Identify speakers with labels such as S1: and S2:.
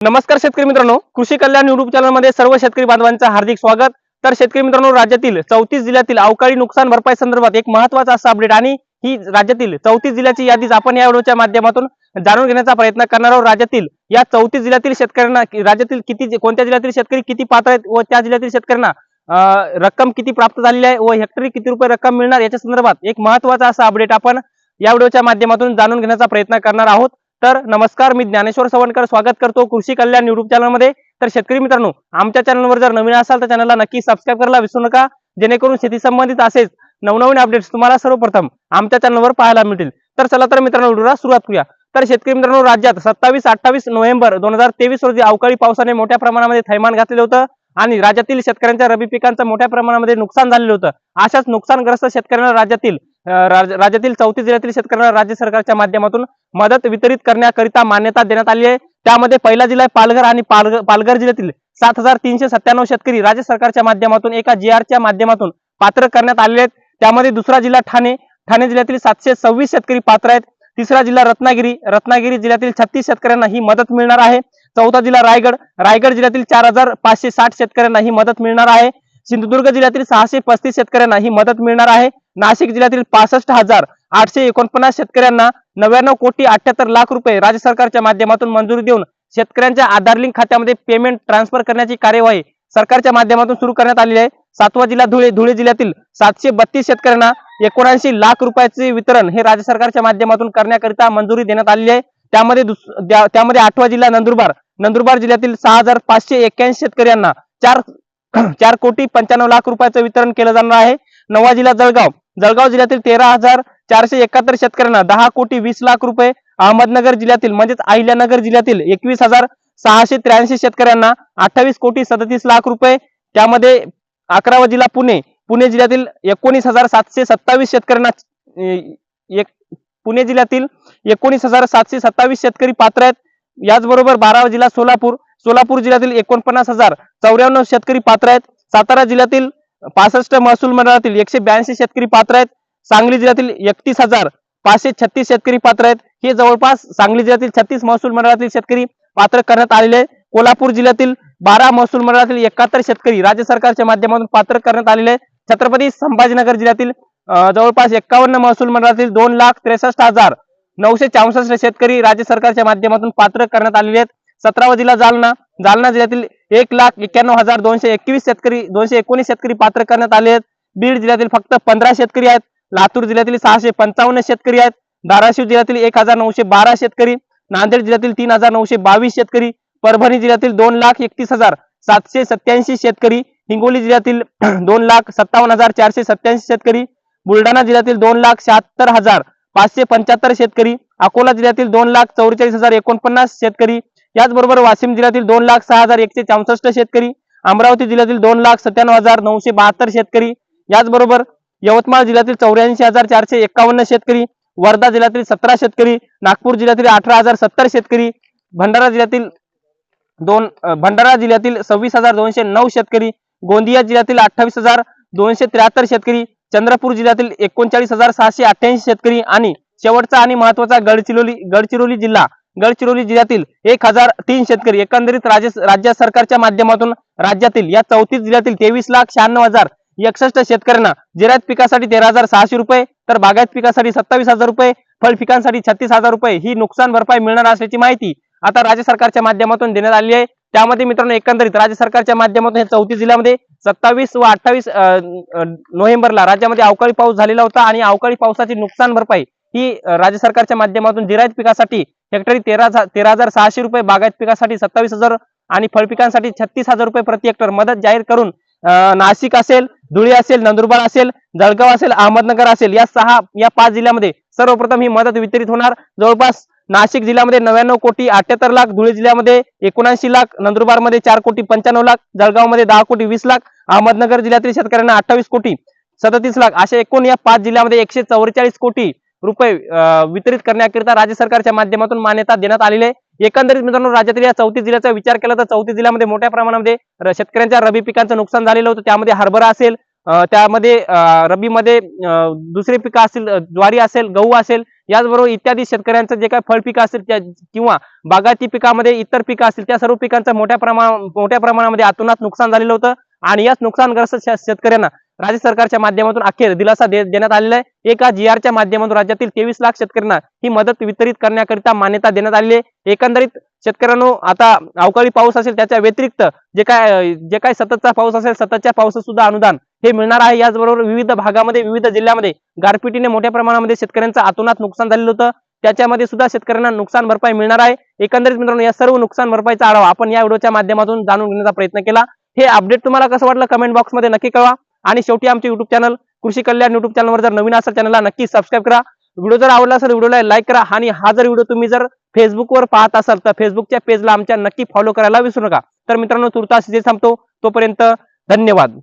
S1: नमस्कार शेतकरी मित्रांनो. कृषी कल्याण युट्यूब चॅनलमध्ये सर्व शेतकरी बांधवांचं हार्दिक स्वागत. तर शेतकरी मित्रांनो राज्यातील चौतीस जिल्ह्यातील अवकाळी नुकसान भरपाई संदर्भात एक महत्त्वाचा असा अपडेट आणि ही राज्यातील चौतीस जिल्ह्याची यादीच आपण या व्हिडिओच्या माध्यमातून जाणून घेण्याचा प्रयत्न करणार आहोत. राज्यातील या चौतीस जिल्ह्यातील शेतकऱ्यांना राज्यातील किती कोणत्या जिल्ह्यातील शेतकरी किती पात्र आहेत व त्या जिल्ह्यातील शेतकऱ्यांना रक्कम किती प्राप्त झालेली आहे व हेक्टरी किती रुपये रक्कम मिळणार याच्या संदर्भात एक महत्त्वाचा असा अपडेट आपण या व्हिडिओच्या माध्यमातून जाणून घेण्याचा प्रयत्न करणार आहोत. तर नमस्कार मी ज्ञानेश्वर सवणकर स्वागत करतो कृषी कल्याण युट्यूब चॅनलमध्ये तर शेतकरी मित्रांनो आमच्या चॅनलवर जर नवीन असाल तर चॅनलला नक्की सबस्क्राईब करायला विसरू नका. जेणेकरून शेती संबंधित असेच नवनवीन अपडेट्स तुम्हाला सर्वप्रथम आमच्या चॅनलवर पाहायला मिळतील. तर चला तर मित्रांनो व्हिडिओला सुरुवात करूया. तर शेतकरी मित्रांनो राज्यात सत्तावीस अठ्ठावीस नोव्हेंबर दोन हजार तेवीस रोजी अवकाळी पावसाने मोठ्या प्रमाणामध्ये थैमान घातलेलं होतं. आणि राज्यातील शेतकऱ्यांच्या रबी पिकांचं मोठ्या प्रमाणामध्ये नुकसान झालेलं होतं. अशाच नुकसानग्रस्त शेतकऱ्यांना राज्यातील राज्यातील चौतीस जिल्ह्यातील शेतकऱ्यांना राज्य सरकारच्या माध्यमातून मदत वितरित करण्याकरिता मान्यता देण्यात आली आहे. त्यामध्ये पहिला जिल्हा पालघर आणि पालघर पालघर जिल्ह्यातील सात हजार तीनशे सत्त्याण्णव शेतकरी राज्य सरकारच्या माध्यमातून एका जी च्या माध्यमातून पात्र करण्यात आलेले आहेत. त्यामध्ये दुसरा जिल्हा ठाणे ठाणे जिल्ह्यातील सातशे सव्वीस शेतकरी पात्र आहेत. तिसरा जिल्हा रत्नागिरी रत्नागिरी जिल्ह्यातील छत्तीस शेतकऱ्यांना ही मदत मिळणार आहे. चौथा जिल्हा रायगड. रायगड जिल्ह्यातील चार हजार पाचशे साठ शेतकऱ्यांना ही मदत मिळणार आहे. सिंधुदुर्ग जिल्ह्यातील सहाशे पस्तीस शेतकऱ्यांना ही मदत मिळणार आहे. नाशिक जिल्ह्यातील पासष्ट हजार आठशे एकोणपन्नास शेतकऱ्यांना नव्याण्णव कोटी अठ्याहत्तर लाख रुपये राज्य सरकारच्या माध्यमातून मंजुरी देऊन शेतकऱ्यांच्या आधार लिंक खात्यामध्ये पेमेंट ट्रान्सफर करण्याची कार्यवाही सरकारच्या माध्यमातून सुरू करण्यात आलेली आहे. सातवा जिल्हा धुळे धुळे जिल्ह्यातील सातशे बत्तीस शेतकऱ्यांना एकोणऐंशी लाख रुपयाचे वितरण हे राज्य सरकारच्या माध्यमातून करण्याकरिता मंजुरी देण्यात आलेली आहे. त्यामध्ये त्यामध्ये आठवा जिल्हा नंदुरबार नंदुरबार जिल्ह्यातील सहा हजार पाचशे एक्क्याऐंशी शेतकऱ्यांना चार चार कोटी पंच्याण्णव लाख रुपयाचं वितरण केलं जाणार आहे. नवा जिल्हा जळगाव. जळगाव जिल्ह्यातील तेरा हजार चारशे एकाहत्तर शेतकऱ्यांना दहा कोटी वीस लाख रुपये अहमदनगर जिल्ह्यातील म्हणजेच अहिल्यानगर जिल्ह्यातील एकवीस हजार सहाशे त्र्याऐंशी शेतकऱ्यांना अठ्ठावीस कोटी सदतीस लाख रुपये. त्यामध्ये अकरावा जिल्हा पुणे. पुणे जिल्ह्यातील एकोणीस हजार सातशे सत्तावीस शेतकऱ्यांना एक पुणे जिल्ह्यातील एकोणीस हजार सातशे सत्तावीस शेतकरी पात्र आहेत. याचबरोबर बारावा जिल्हा सोलापूर. सोलापूर जिल्ह्यातील एकोणपन्नास हजार चौऱ्याण्णव शेतकरी पात्र आहेत. सातारा जिल्ह्यातील पासष्ट महसूल मंडळातील एकशे ब्याऐंशी शेतकरी पात्र आहेत. सांगली जिल्ह्यातील एकतीस हजार पाचशे छत्तीस शेतकरी पात्र आहेत. हे जवळपास सांगली जिल्ह्यातील छत्तीस महसूल मंडळातील शेतकरी पात्र करण्यात आलेले कोल्हापूर जिल्ह्यातील बारा महसूल मंडळातील एकाहत्तर शेतकरी राज्य सरकारच्या माध्यमातून पात्र करण्यात आलेले छत्रपती संभाजीनगर जिल्ह्यातील जवळपास एक्कावन्न महसूल मंडळातील दोन लाख त्रेसष्ट हजार नऊशे चौसष्ट शेतकरी राज्य सरकारच्या माध्यमातून पात्र करण्यात आलेले आहेत. सतरावा जिल्हा जालना जालना जिल्ह्यातील एक लाख एक्क्याण्णव हजार दोनशे एकवीस शेतकरी दोनशे एकोणीस शेतकरी पात्र करण्यात आले आहेत. बीड जिल्ह्यातील फक्त पंधरा शेतकरी आहेत. लातूर जिल्ह्यातील सहाशे पंचावन्न शेतकरी आहेत. धाराशिव जिल्ह्यातील एक हजार नऊशे बारा शेतकरी नांदेड जिल्ह्यातील तीन हजार नऊशे बावीस शेतकरी परभणी जिल्ह्यातील दोन लाख एकतीस हजार सातशे सत्याऐंशी शेतकरी हिंगोली जिल्ह्यातील दोन लाख सत्तावन्न हजार चारशे सत्याऐंशी शेतकरी बुलढाणा जिल्ह्यातील दोन लाख शहात्तर हजार पाचशे पंच्याहत्तर शेतकरी अकोला जिल्ह्यातील दोन लाख चौवेचाळीस हजार एकोणपन्नास शेतकरी याचबरोबर वाशिम जिल्ह्यातील दोन लाख सहा हजार एकशे चौसष्ट शेतकरी अमरावती जिल्ह्यातील दोन लाख सत्त्याण्णव हजार नऊशे बहात्तर शेतकरी याचबरोबर यवतमाळ जिल्ह्यातील चौऱ्याऐंशी हजार चारशे एकावन्न शेतकरी वर्धा जिल्ह्यातील सतरा शेतकरी नागपूर जिल्ह्यातील अठरा हजार सत्तर शेतकरी भंडारा जिल्ह्यातील दोन भंडारा जिल्ह्यातील सव्वीस हजार दोनशे नऊ शेतकरी गोंदिया जिल्ह्यातील अठ्ठावीस हजार दोनशे त्र्याहत्तर शेतकरी चंद्रपूर जिल्ह्यातील एकोणचाळीस हजार सहाशे अठ्ठ्याऐंशी शेतकरी आणि शेवटचा आणि महत्त्वाचा गडचिरोली गडचिरोली जिल्हा गडचिरोली जिल्ह्यातील एक हजार तीन शेतकरी एकंदरीत राज्य राज्य सरकारच्या माध्यमातून राज्यातील या चौतीस जिल्ह्यातील तेवीस लाख शहाण्णव हजार एकसष्ट शेतकऱ्यांना जिरायत पिकासाठी तेरा हजार सहाशे रुपये तर बागायत पिकासाठी सत्तावीस हजार रुपये फळ पिकांसाठी छत्तीस हजार रुपये ही नुकसान भरपाई मिळणार असल्याची माहिती आता राज्य सरकारच्या माध्यमातून देण्यात आली आहे. त्यामध्ये मित्रांनो एकंदरीत राज्य सरकारच्या माध्यमातून हे चौतीस जिल्ह्यामध्ये सत्तावीस व अठ्ठावीस नोव्हेंबरला राज्यामध्ये अवकाळी पाऊस झालेला होता आणि अवकाळी पावसाची नुकसान भरपाई ही राज्य सरकारच्या माध्यमातून जिरायत पिकासाठी हेक्टरी तेरा तेरा हजार सहाशे रुपये बागायत पिकासाठी सत्तावीस हजार आणि फळ पिकांसाठी छत्तीस हजार रुपये प्रति हेक्टर मदत जाहीर करून नाशिक असेल धुळे असेल नंदुरबार असेल जळगाव असेल अहमदनगर असेल या सहा या पाच जिल्ह्यामध्ये सर्वप्रथम ही मदत वितरित होणार. जवळपास नाशिक जिल्ह्यामध्ये नव्याण्णव कोटी अठ्याहत्तर लाख धुळे जिल्ह्यामध्ये एकोणऐंशी लाख नंदुरबारमध्ये चार कोटी पंच्याण्णव लाख जळगावमध्ये दहा कोटी वीस लाख अहमदनगर जिल्ह्यातील शेतकऱ्यांना अठ्ठावीस कोटी सदतीस लाख अशा एकूण या पाच जिल्ह्यामध्ये एकशे चौवेचाळीस कोटी रुपये वितरित करण्याकरिता राज्य सरकारच्या माध्यमातून मान्यता देण्यात आलेली आहे. एकंदरीत मित्रांनो राज्यातील या चौतीस जिल्ह्याचा विचार केला तर चौथी जिल्ह्यामध्ये मोठ्या प्रमाणामध्ये शेतकऱ्यांच्या रबी पिकांचं नुकसान झालेलं होतं. त्यामध्ये हरभरा असेल त्यामध्ये अं, रब्बीमध्ये अं, दुसरे पिकं असतील ज्वारी असेल गहू असेल याचबरोबर इत्यादी शेतकऱ्यांचं जे काही फळ पिकं असतील त्या किंवा बागायती पिकामध्ये इतर पिकं असतील त्या सर्व पिकांचं मोठ्या प्रमाण मोठ्या प्रमाणामध्ये आतूनच नुकसान झालेलं होतं आणि याच नुकसानग्रस्त शेतकऱ्यांना राज्य सरकारच्या माध्यमातून अखेर दिलासा दे- देण्यात आलेला आहे. एका जी आरच्या माध्यमातून राज्यातील तेवीस लाख शेतकऱ्यांना ही मदत वितरित करण्याकरिता मान्यता देण्यात आलेली आहे. एकंदरीत शेतकऱ्यांनो आता अवकाळी पाऊस असेल त्याच्या व्यतिरिक्त जे काय जे काय सततचा पाऊस असेल सततच्या पावसात सुद्धा अनुदान हे मिळणार आहे. याचबरोबर विविध भागामध्ये विविध जिल्ह्यामध्ये गारपिटीने मोठ्या प्रमाणामध्ये शेतकऱ्यांचं अतोनात नुकसान झालेलं होतं. त्याच्यामध्ये सुद्धा शेतकऱ्यांना नुकसान भरपाई मिळणार आहे. एकंदरीत मित्रांनो या सर्व नुकसान भरपाईचा आढावा आपण या व्हिडिओच्या माध्यमातून जाणून घेण्याचा प्रयत्न केला. हे अपडेट तुम्हाला कसं वाटलं कमेंट बॉक्समध्ये नक्की कळवा. आणि शेवटी आमचे युट्यूब चॅनल कृषी कल्याण युट्यूब चॅनलवर जर नवीन असेल चॅनलला नक्की सबस्क्राईब करा. व्हिडिओ जर आवडला असेल व्हिडिओला लाईक करा. आणि हा जर व्हिडिओ तुम्ही जर फेसबुकवर पाहत असाल तर फेसबुकच्या पेजला आमच्या नक्की फॉलो करायला विसरू नका. तर मित्रांनो तुर्तास इथे थांबतो. तोपर्यंत धन्यवाद.